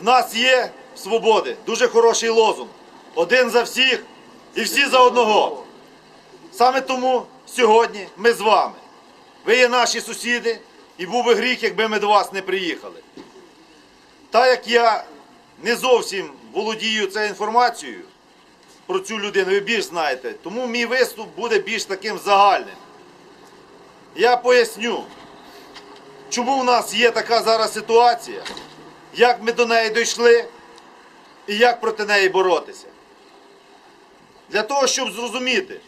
В нас є свободи, дуже хороший лозунг. Один за всіх і всі за одного. Саме тому сьогодні ми з вами. Ви є наші сусіди, і був би гріх, якби ми до вас не приїхали. Так як я не зовсім володію цією інформацією про цю людину, ви більш знаєте, тому мій виступ буде більш таким загальним. Я поясню, чому в нас є така зараз ситуація, як ми до неї дійшли і як проти неї боротися. Для того, щоб зрозуміти,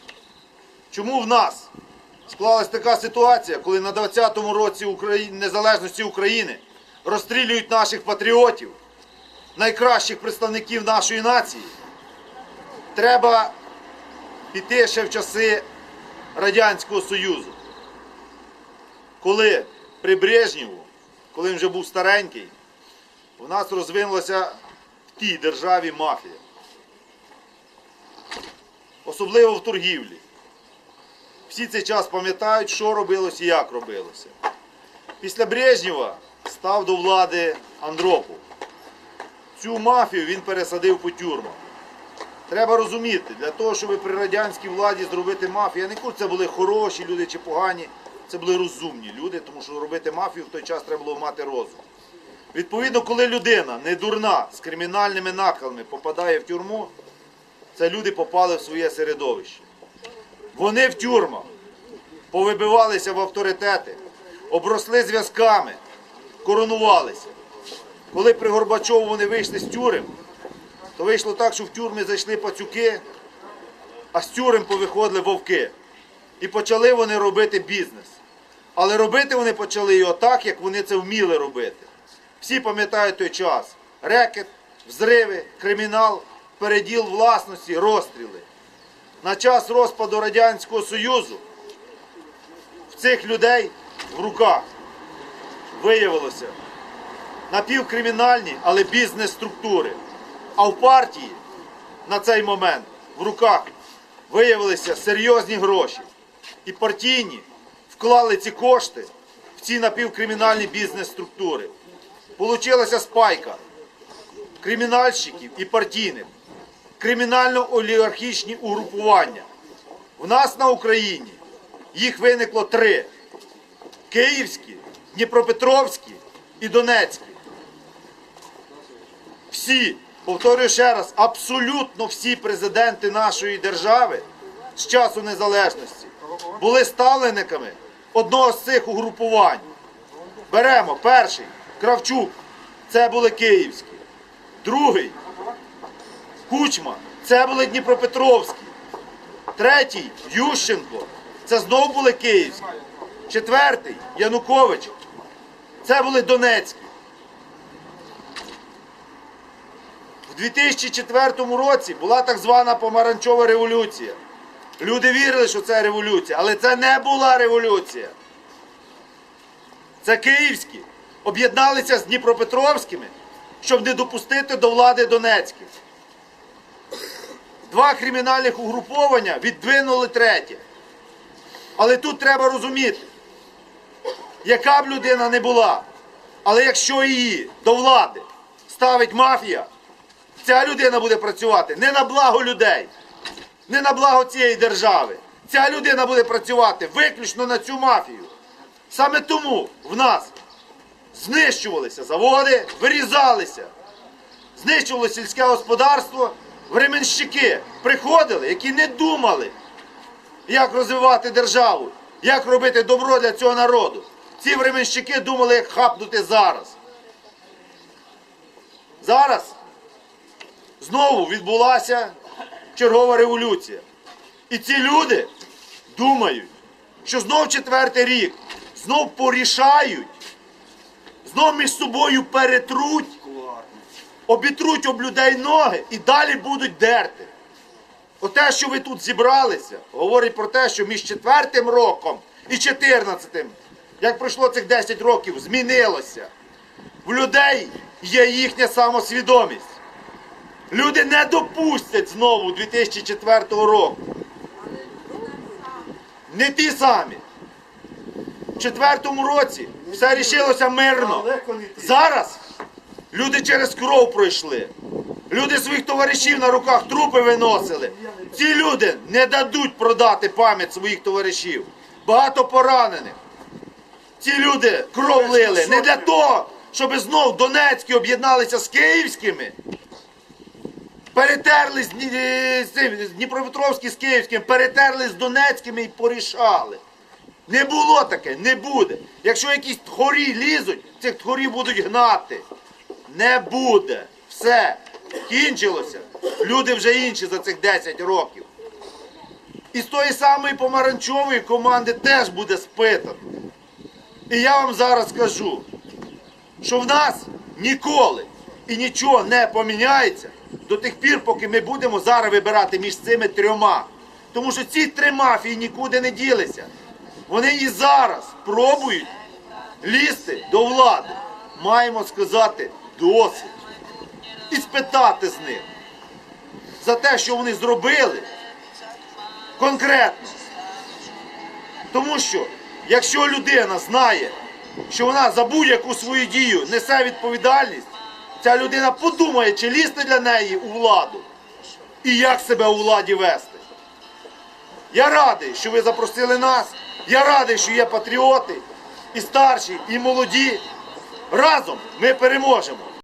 чому в нас склалась така ситуація, коли на 20-му році Украї- незалежності України розстрілюють наших патріотів, найкращих представників нашої нації, треба піти ще в часи Радянського Союзу. Коли при Брежнєву, коли він вже був старенький, у нас розвинулася в тій державі мафія. Особливо в торгівлі. Всі цей час пам'ятають, що робилося і як робилося. Після Брежнєва став до влади Андропов. Цю мафію він пересадив по тюрмах. Треба розуміти, для того, щоб при радянській владі зробити мафію, я не кажу, це були хороші люди чи погані, це були розумні люди, тому що робити мафію в той час треба було мати розум. Відповідно, коли людина не дурна з кримінальними нахилами попадає в тюрму, це люди попали в своє середовище. Вони в тюрмах повибивалися в авторитети, обросли зв'язками, коронувалися. Коли при Горбачову вони вийшли з тюрем, то вийшло так, що в тюрми зайшли пацюки, а з тюрем повиходили вовки. І почали вони робити бізнес. Але робити вони почали його так, як вони це вміли робити. Всі пам'ятають той час. Рекет, взриви, кримінал, переділ власності, розстріли. На час розпаду Радянського Союзу в цих людей в руках виявилося напівкримінальні, але бізнес-структури. А в партії на цей момент в руках виявилися серйозні гроші. І партійні вклали ці кошти в ці напівкримінальні бізнес-структури. Получилася спайка кримінальщиків і партійних, кримінально-олігархічні угрупування. У нас на Україні їх виникло три: Київські, Дніпропетровські і Донецькі. Всі, повторюю ще раз, абсолютно всі президенти нашої держави з часу незалежності були ставленниками одного з цих угрупувань. Беремо перший Кравчук, це були київські. Другий Кучма, це були Дніпропетровські. Третій Ющенко, це знову були київські. Четвертий Янукович, це були Донецькі. В 2004 році була так звана помаранчова революція. Люди вірили, що це революція, але це не була революція. Це київські об'єдналися з Дніпропетровськими, щоб не допустити до влади Донецьких. Два кримінальних угруповання віддвинули третє. Але тут треба розуміти, яка б людина не була, але якщо її до влади ставить мафія, ця людина буде працювати не на благо людей, не на благо цієї держави. Ця людина буде працювати виключно на цю мафію. Саме тому в нас знищувалися заводи, вирізалися, знищувалося сільське господарство, временщики приходили, які не думали, як розвивати державу, як робити добро для цього народу. Ці временщики думали, як хапнути зараз. Зараз знову відбулася чергова революція. І ці люди думають, що знов четвертий рік, знов порішають, знов між собою перетруть, обітруть об людей ноги і далі будуть дерти. Оте, що ви тут зібралися, говорить про те, що між четвертим роком і чотирнадцятим, як пройшло цих 10 років, змінилося. В людей є їхня самосвідомість. Люди не допустять знову 2004 року. Не ті самі. В четвертому році все рішилося мирно. Зараз Люди через кров пройшли. Люди своїх товаришів на руках трупи виносили. Ці люди не дадуть продати пам'ять своїх товаришів. Багато поранених. Ці люди кров лили не для того, щоб знов Донецькі об'єдналися з київськими. Перетерли з, Дніпропетровські з Київським, перетерли з Донецькими і порішали. Не було таке, не буде. Якщо якісь тхорі лізуть, цих тхорів будуть гнати. Не буде. Все. Кінчилося. Люди вже інші за цих 10 років. І з тої самої помаранчової команди теж буде спитано. І я вам зараз скажу, що в нас ніколи і нічого не поміняється до тих пір, поки ми будемо зараз вибирати між цими трьома. Тому що ці три мафії нікуди не ділися. Вони і зараз пробують лізти до влади. Маємо сказати досить. І спитати з них за те, що вони зробили конкретно. Тому що, якщо людина знає, що вона за будь-яку свою дію несе відповідальність, ця людина подумає, чи лізти для неї у владу і як себе у владі вести. Я радий, що ви запросили нас. Я радий, що є патріоти, і старші, і молоді. Разом ми переможемо.